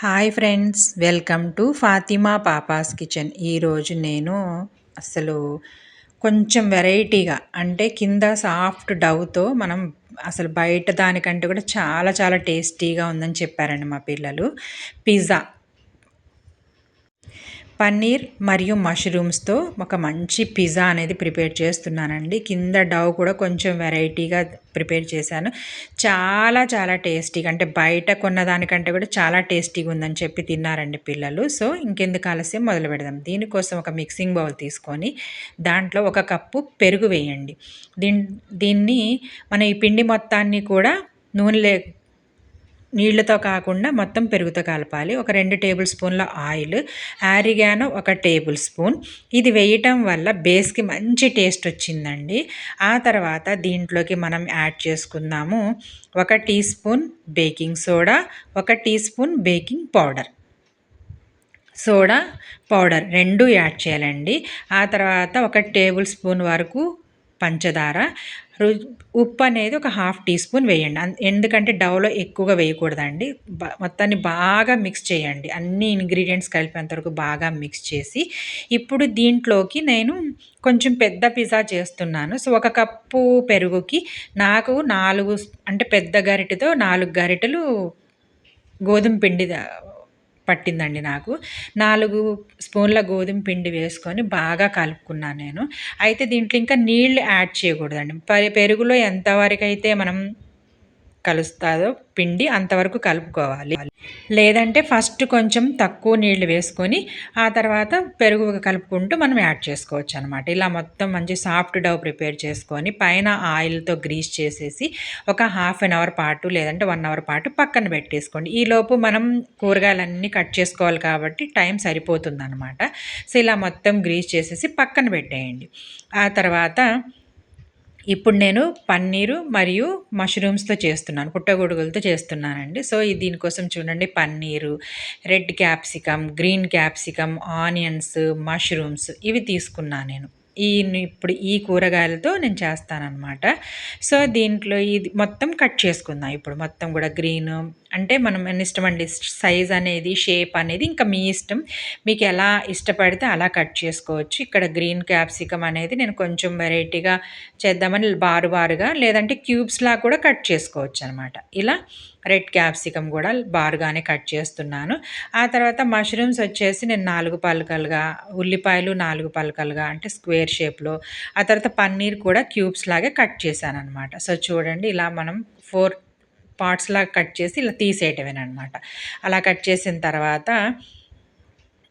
Hi friends welcome to Fatima papa's kitchen. ఈరోజు నేను అసలు కొంచెం వెరైటీగా అంటే కింద సాఫ్ట్ డవ్తో మనం అసలు బయట దానికంటే కూడా చాలా చాలా టేస్టీగా ఉందని చెప్పారండి మా పిల్లలు. పిజ్జా. పన్నీర్ మరియు మష్రూమ్స్తో ఒక మంచి పిజ్జా అనేది ప్రిపేర్ చేస్తున్నానండి. కింద డవ్ కూడా కొంచెం వెరైటీగా ప్రిపేర్ చేశాను. చాలా చాలా టేస్టీగా అంటే బయట కొన్నదానికంటే కూడా చాలా టేస్టీగా ఉందని చెప్పి తిన్నారండి పిల్లలు. సో ఇంకెందుకు ఆలస్యం మొదలు పెడదాం. దీనికోసం ఒక మిక్సింగ్ బౌల్ తీసుకొని దాంట్లో ఒక కప్పు పెరుగు వేయండి. దీన్ దీన్ని మన ఈ పిండి మొత్తాన్ని కూడా నూనె నీళ్ళతో కాకుండా మొత్తం పెరుగుతో కలపాలి. ఒక రెండు టేబుల్ స్పూన్ల ఆయిల్ ఆరిగాను ఒక టేబుల్ స్పూన్. ఇది వేయటం వల్ల బేస్కి మంచి టేస్ట్ వచ్చిందండి. ఆ తర్వాత దీంట్లోకి మనం యాడ్ చేసుకుందాము. ఒక టీ స్పూన్ బేకింగ్ సోడా ఒక teaspoon baking powder. Soda powder రెండు యాడ్ చేయాలండి. ఆ తర్వాత ఒక టేబుల్ స్పూన్ వరకు పంచదార. ఉప్పు అనేది ఒక హాఫ్ టీ స్పూన్ వేయండి. ఎందుకంటే డవ్లో ఎక్కువగా వేయకూడదండి. మొత్తాన్ని బాగా మిక్స్ చేయండి. అన్ని ఇంగ్రీడియంట్స్ కలిపేంత వరకు బాగా మిక్స్ చేసి. ఇప్పుడు దీంట్లోకి నేను కొంచెం పెద్ద పిజ్జా చేస్తున్నాను. సో ఒక కప్పు పెరుగుకి నాకు నాలుగు అంటే పెద్ద గరిటెతో నాలుగు గరిటెలు గోధుమ పిండి పట్టిందండి నాకు. నాలుగు స్పూన్ల గోధుమ పిండి వేసుకొని బాగా కలుపుకున్నాను నేను. అయితే దీంట్లో ఇంకా నీళ్ళు యాడ్ చేయకూడదండి. పెరుగులో ఎంతవరకు అయితే మనం కలుస్తుందో పిండి అంతవరకు కలుపుకోవాలి. లేదంటే ఫస్ట్ కొంచెం తక్కువ నీళ్ళు వేసుకొని ఆ తర్వాత పెరుగు కలుపుకుంటూ మనం యాడ్ చేసుకోవచ్చు అనమాట ఇలా మొత్తం మంచి సాఫ్ట్ డవ్ ప్రిపేర్ చేసుకొని పైన ఆయిల్తో గ్రీస్ చేసేసి ఒక హాఫ్ అన్ అవర్ పాటు లేదంటే వన్ అవర్ పాటు పక్కన పెట్టేసుకోండి. ఈలోపు మనం కూరగాయలన్నీ కట్ చేసుకోవాలి కాబట్టి టైం సరిపోతుంది అనమాట సో ఇలా మొత్తం గ్రీస్ చేసేసి పక్కన పెట్టేయండి. ఆ తర్వాత ఇప్పుడు నేను పన్నీరు మరియు మష్రూమ్స్తో చేస్తున్నాను పుట్టగొడుగులతో చేస్తున్నానండి. సో దీనికోసం చూడండి paneer red capsicum green capsicum onions mushrooms ఇవి తీసుకున్నాను నేను. ఈ ఇప్పుడు ఈ కూరగాయలతో నేను చేస్తానన్నమాట. సో దీంట్లో ఇది మొత్తం కట్ చేసుకుందాం. ఇప్పుడు మొత్తం కూడా గ్రీన్ అంటే మనం ఇష్టం అండి సైజ్ అనేది షేప్ అనేది ఇంకా మీ ఇష్టం. మీకు ఎలా ఇష్టపడితే అలా కట్ చేసుకోవచ్చు. ఇక్కడ గ్రీన్ క్యాప్సికమ్ అనేది నేను కొంచెం వెరైటీగా చేద్దామని బారు బారుగా లేదంటే క్యూబ్స్లా కూడా కట్ చేసుకోవచ్చు అనమాట. ఇలా రెడ్ క్యాప్సికమ్ కూడా బారుగానే కట్ చేస్తున్నాను. ఆ తర్వాత మష్రూమ్స్ వచ్చేసి నేను నాలుగు పలకలుగా ఉల్లిపాయలు నాలుగు పలకలుగా అంటే స్క్వేర్ షేప్లో ఆ తర్వాత పన్నీర్ కూడా క్యూబ్స్ లాగే కట్ చేశాను అనమాట సో చూడండి ఇలా మనం ఫోర్ పార్ట్స్ లాగా కట్ చేసి ఇలా తీసేయటమేనమాట అలా కట్ చేసిన తర్వాత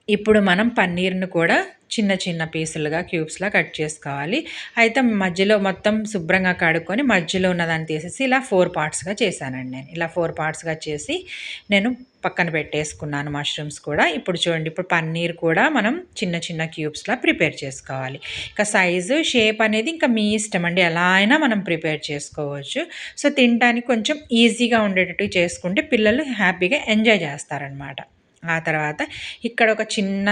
ఇప్పుడు మనం పన్నీర్ను కూడా చిన్న చిన్న పీసులుగా క్యూబ్స్లా కట్ చేసుకోవాలి. అయితే మధ్యలో మొత్తం శుభ్రంగా కడుక్కొని మధ్యలో ఉన్నదాన్ని తీసేసి ఇలా ఫోర్ పార్ట్స్గా చేశానండి నేను. ఇలా ఫోర్ పార్ట్స్గా చేసి నేను పక్కన పెట్టేసుకున్నాను మష్రూమ్స్ కూడా. ఇప్పుడు చూడండి ఇప్పుడు పన్నీర్ కూడా మనం చిన్న చిన్న క్యూబ్స్లా ప్రిపేర్ చేసుకోవాలి. ఇంకా సైజు షేప్ అనేది ఇంకా మీ ఇష్టం అండి. ఎలా అయినా మనం ప్రిపేర్ చేసుకోవచ్చు. సో తినడానికి కొంచెం ఈజీగా ఉండేటట్టు చేసుకుంటే పిల్లలు హ్యాపీగా ఎంజాయ్ చేస్తారనమాట ఆ తర్వాత ఇక్కడ ఒక చిన్న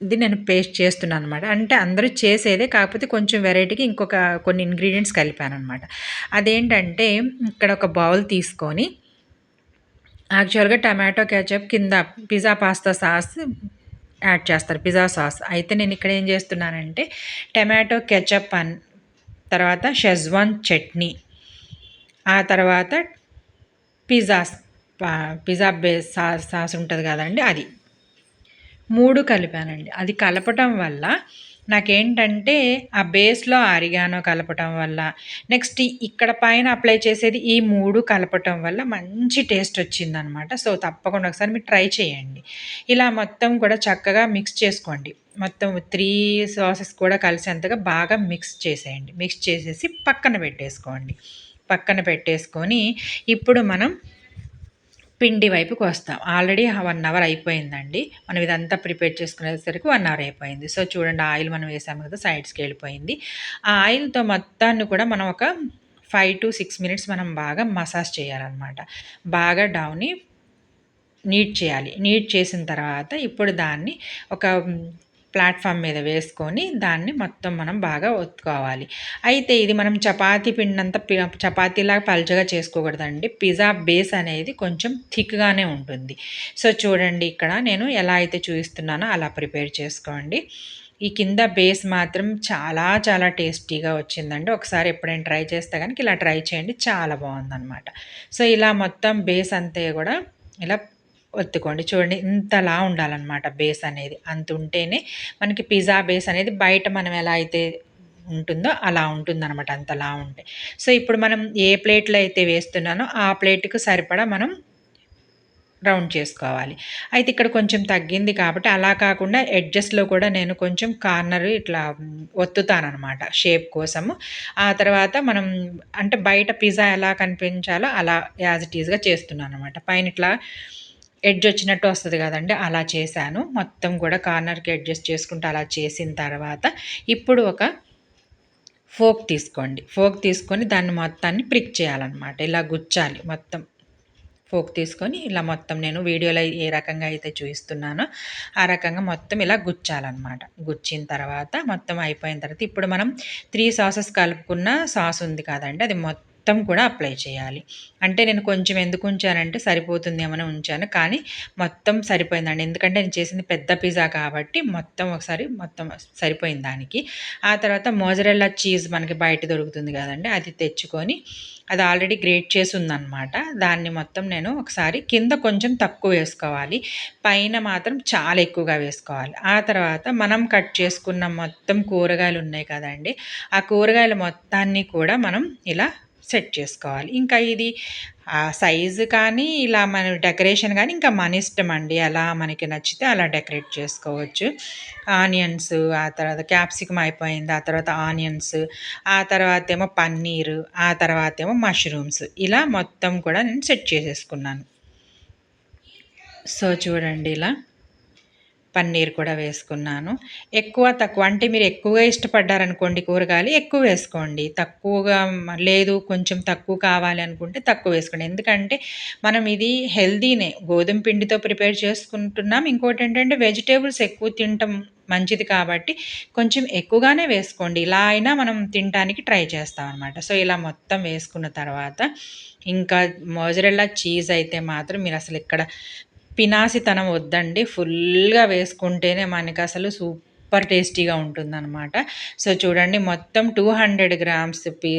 ఇది నేను పేస్ట్ చేస్తున్నాను అనమాట అంటే అందరూ చేసేదే కాకపోతే కొంచెం వెరైటీకి ఇంకొక కొన్ని ఇంగ్రీడియంట్స్ కలిపాను అనమాట అదేంటంటే ఇక్కడ ఒక బౌల్ తీసుకొని యాక్చువల్గా టమాటో కేచప్ కింద పిజ్జా పాస్తా సాస్ యాడ్ చేస్తారు పిజ్జా సాస్. అయితే నేను ఇక్కడ ఏం చేస్తున్నానంటే టమాటో కెచప్ అన్ తర్వాత షెజ్వాన్ చట్నీ ఆ తర్వాత pizzas pizza base sauce sauce ఉంటుంది కదండి అది. మూడు కలిపానండి. అది కలపటం వల్ల నాకేంటంటే ఆ బేస్లో ఆరిగానో కలపటం వల్ల నెక్స్ట్ ఇక్కడ పైన అప్లై చేసేది ఈ మూడు కలపటం వల్ల మంచి టేస్ట్ వచ్చిందనమాట. సో తప్పకుండా ఒకసారి మీరు ట్రై చేయండి. ఇలా మొత్తం కూడా చక్కగా మిక్స్ చేసుకోండి. మొత్తం త్రీ సాసెస్ కూడా కలిసేంతగా బాగా మిక్స్ చేసేయండి. మిక్స్ చేసేసి పక్కన పెట్టేసుకోండి. పక్కన పెట్టేసుకొని ఇప్పుడు మనం పిండి వైపుకి వస్తాం. ఆల్రెడీ వన్ అవర్ అయిపోయిందండి. మనం ఇదంతా ప్రిపేర్ చేసుకునేసరికి వన్ అవర్ అయిపోయింది. సో చూడండి ఆయిల్ మనం వేసాము కదా సైడ్స్కి వెళ్ళిపోయింది. ఆ ఆయిల్తో మొత్తాన్ని కూడా మనం ఒక ఫైవ్ టు సిక్స్ మినిట్స్ మనం బాగా మసాజ్ చేయాలన్నమాట. బాగా డౌని నీట్ చేయాలి. నీట్ చేసిన తర్వాత ఇప్పుడు దాన్ని ఒక ప్లాట్ఫామ్ మీద వేసుకొని దాన్ని మొత్తం మనం బాగా ఒత్తుకోవాలి. అయితే ఇది మనం చపాతీ పిండంత చపాతీలాగా పలుచగా చేసుకోకూడదండి. పిజ్జా బేస్ అనేది కొంచెం థిక్గానే ఉంటుంది. సో చూడండి ఇక్కడ నేను ఎలా అయితే చూపిస్తున్నానో అలా ప్రిపేర్ చేసుకోండి. ఈ కింద బేస్ మాత్రం చాలా చాలా టేస్టీగా వచ్చిందండి. ఒకసారి ఎప్పుడైనా ట్రై చేస్తే కనుక ఇలా ట్రై చేయండి. చాలా బాగుందన్నమాట. సో ఇలా మొత్తం బేస్ అంతే కూడా ఇలా ఒత్తుకోండి. చూడండి ఇంతలా ఉండాలన్నమాట బేస్ అనేది. అంత ఉంటేనే మనకి పిజ్జా బేస్ అనేది బయట మనం ఎలా అయితే ఉంటుందో అలా ఉంటుందన్నమాట అంతలా ఉంటే. సో ఇప్పుడు మనం ఏ ప్లేట్లో అయితే వేస్తున్నానో ఆ ప్లేట్కి సరిపడా మనం రౌండ్ చేసుకోవాలి. అయితే ఇక్కడ కొంచెం తగ్గింది కాబట్టి అలా కాకుండా ఎడ్జస్ట్లో కూడా నేను కొంచెం కార్నర్ ఇట్లా ఒత్తుతానమాట షేప్ కోసము. ఆ తర్వాత మనం అంటే బయట పిజ్జా ఎలా కనిపించాలో అలా యాజ్ ఇట్ ఈజ్గా చేస్తున్నాను అనమాట పైన ఇట్లా ఎడ్జ్ వచ్చినట్టు వస్తుంది కదండి అలా చేశాను. మొత్తం కూడా కార్నర్కి అడ్జస్ట్ చేసుకుంటూ అలా చేసిన తర్వాత ఇప్పుడు ఒక ఫోక్ తీసుకోండి. ఫోక్ తీసుకొని దాన్ని మొత్తాన్ని ప్రిక్ చేయాలన్నమాట. ఇలా గుచ్చాలి మొత్తం. ఫోక్ తీసుకొని ఇలా మొత్తం నేను వీడియోలో ఏ రకంగా అయితే చూపిస్తున్నానో ఆ రకంగా మొత్తం ఇలా గుచ్చాలన్నమాట. గుచ్చిన తర్వాత మొత్తం అయిపోయిన తర్వాత ఇప్పుడు మనం త్రీ సాసెస్ కలుపుకున్న సాస్ ఉంది కదండి అది మొత్తం మొత్తం కూడా అప్లై చేయాలి. అంటే నేను కొంచెం ఎందుకు ఉంచానంటే సరిపోతుంది ఏమైనా ఉంచాను. కానీ మొత్తం సరిపోయిందండి. ఎందుకంటే నేను చేసింది పెద్ద పిజ్జా కాబట్టి మొత్తం ఒకసారి మొత్తం సరిపోయింది దానికి. ఆ తర్వాత మోజరెల్లా చీజ్ మనకి బయట దొరుకుతుంది కదండి. అది తెచ్చుకొని అది ఆల్రెడీ గ్రేట్ చేసి ఉందన్నమాట. దాన్ని మొత్తం నేను ఒకసారి కింద కొంచెం తక్కువ వేసుకోవాలి. పైన మాత్రం చాలా ఎక్కువగా వేసుకోవాలి. ఆ తర్వాత మనం కట్ చేసుకున్న మొత్తం కూరగాయలు ఉన్నాయి కదండి. ఆ కూరగాయల మొత్తాన్ని కూడా మనం ఇలా సెట్ చేసుకోవాలి. ఇంకా ఇది సైజు కానీ ఇలా మన డెకరేషన్ కానీ ఇంకా మన ఇష్టం అండి. అలా మనకి నచ్చితే అలా డెకరేట్ చేసుకోవచ్చు. ఆనియన్స్ ఆ తర్వాత క్యాప్సికమ్ అయిపోయింది ఆ తర్వాత ఆనియన్స్ ఆ తర్వాత ఏమో పన్నీరు ఆ తర్వాత ఏమో మష్రూమ్స్. ఇలా మొత్తం కూడా నేను సెట్ చేసేసుకున్నాను. సో చూడండి ఇలా. పన్నీర్ కూడా వేసుకున్నాను. ఎక్కువ తక్కువ అంటే మీరు ఎక్కువగా ఇష్టపడ్డారనుకోండి కూరగాయలు ఎక్కువ వేసుకోండి. తక్కువగా లేదు కొంచెం తక్కువ కావాలి అనుకుంటే తక్కువ వేసుకోండి. ఎందుకంటే మనం ఇది హెల్దీనే గోధుమ పిండితో ప్రిపేర్ చేసుకుంటున్నాం. ఇంకోటి ఏంటంటే వెజిటేబుల్స్ ఎక్కువ తింటాం మంచిది కాబట్టి కొంచెం ఎక్కువగానే వేసుకోండి. ఇలా అయినా మనం తినడానికి ట్రై చేస్తాం అనమాట సో ఇలా మొత్తం వేసుకున్న తర్వాత ఇంకా మోజరెల్లా చీజ్ అయితే మాత్రం మీరు అసలు ఇక్కడ పినాసితనం వద్దండి. ఫుల్గా వేసుకుంటేనే మనకి అసలు సూపర్ టేస్టీగా ఉంటుందన్నమాట. సో చూడండి మొత్తం two hundred grams P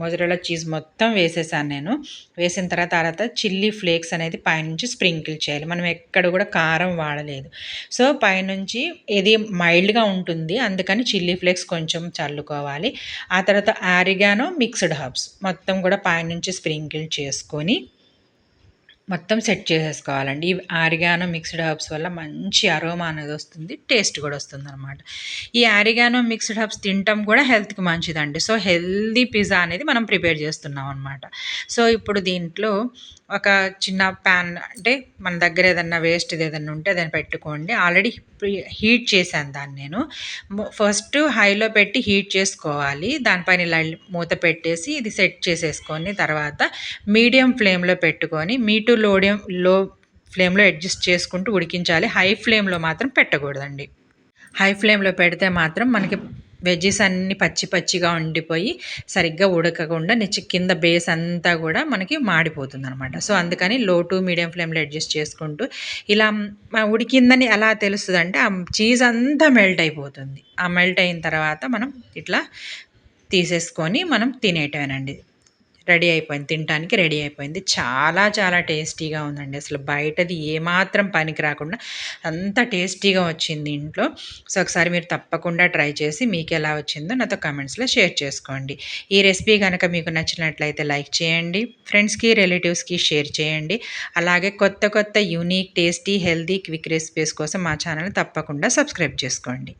mozzarella cheese మొత్తం వేసేసాను నేను. వేసిన తర్వాత తర్వాత చిల్లీ ఫ్లేక్స్ అనేది పైనుంచి స్ప్రింకిల్ చేయాలి. మనం ఎక్కడ కూడా కారం వాడలేదు. సో పైనుంచి ఇది మైల్డ్గా ఉంటుంది అందుకని చిల్లీ ఫ్లేక్స్ కొంచెం చల్లుకోవాలి. ఆ తర్వాత ఆరిగానో మిక్స్డ్ హర్బ్స్ మొత్తం కూడా పైనుంచి స్ప్రింకిల్ చేసుకొని మొత్తం సెట్ చేసేసుకోవాలండి. ఈ ఆరిగానో మిక్స్డ్ హర్బ్స్ వల్ల మంచి అరోమా అనేది వస్తుంది టేస్ట్ కూడా వస్తుంది అనమాట ఈ ఆరిగానో మిక్స్డ్ హర్బ్స్ తినటం కూడా హెల్త్కి మంచిదండి. సో హెల్దీ పిజ్జా అనేది మనం ప్రిపేర్ చేస్తున్నాం అనమాట సో ఇప్పుడు దీంట్లో ఒక చిన్న ప్యాన్ అంటే మన దగ్గర ఏదన్నా వేస్ట్ ఏదన్నా ఉంటే దాన్ని పెట్టుకోండి. ఆల్రెడీ హీట్ చేశాను దాన్ని నేను. ఫస్ట్ హైలో పెట్టి హీట్ చేసుకోవాలి. దానిపైన ఇలా మూత పెట్టేసి ఇది సెట్ చేసేసుకొని తర్వాత మీడియం ఫ్లేమ్లో పెట్టుకొని మీటు లోడియం లో ఫ్లేమ్లో అడ్జస్ట్ చేసుకుంటూ ఉడికించాలి. హై ఫ్లేమ్లో మాత్రం పెట్టకూడదండి. హై ఫ్లేమ్లో పెడితే మాత్రం మనకి వెజ్జెస్ అన్నీ పచ్చి పచ్చిగా ఉండిపోయి సరిగ్గా ఉడకకుండా నెచ్చి కింద బేస్ అంతా కూడా మనకి మాడిపోతుంది అనమాట సో అందుకని లో టు మీడియం ఫ్లేమ్లో అడ్జస్ట్ చేసుకుంటూ ఇలా ఉడికిందని ఎలా తెలుస్తుంది అంటే ఆ చీజ్ అంతా మెల్ట్ అయిపోతుంది. ఆ మెల్ట్ అయిన తర్వాత మనం ఇట్లా తీసేసుకొని మనం తినేయటమేనండి. రెడీ అయిపోయింది తినడానికి రెడీ అయిపోయింది. చాలా చాలా టేస్టీగా ఉందండి. అసలు బయటది ఏమాత్రం పనికి రాకుండా అంత టేస్టీగా వచ్చింది ఇంట్లో. సో ఒకసారి మీరు తప్పకుండా ట్రై చేసి మీకు ఎలా వచ్చిందో నాతో కమెంట్స్లో షేర్ చేసుకోండి. ఈ రెసిపీ కనుక మీకు నచ్చినట్లయితే లైక్ చేయండి ఫ్రెండ్స్కి రిలేటివ్స్కి షేర్ చేయండి. అలాగే కొత్త కొత్త unique tasty healthy quick recipes కోసం మా ఛానల్ తప్పకుండా సబ్స్క్రైబ్ చేసుకోండి.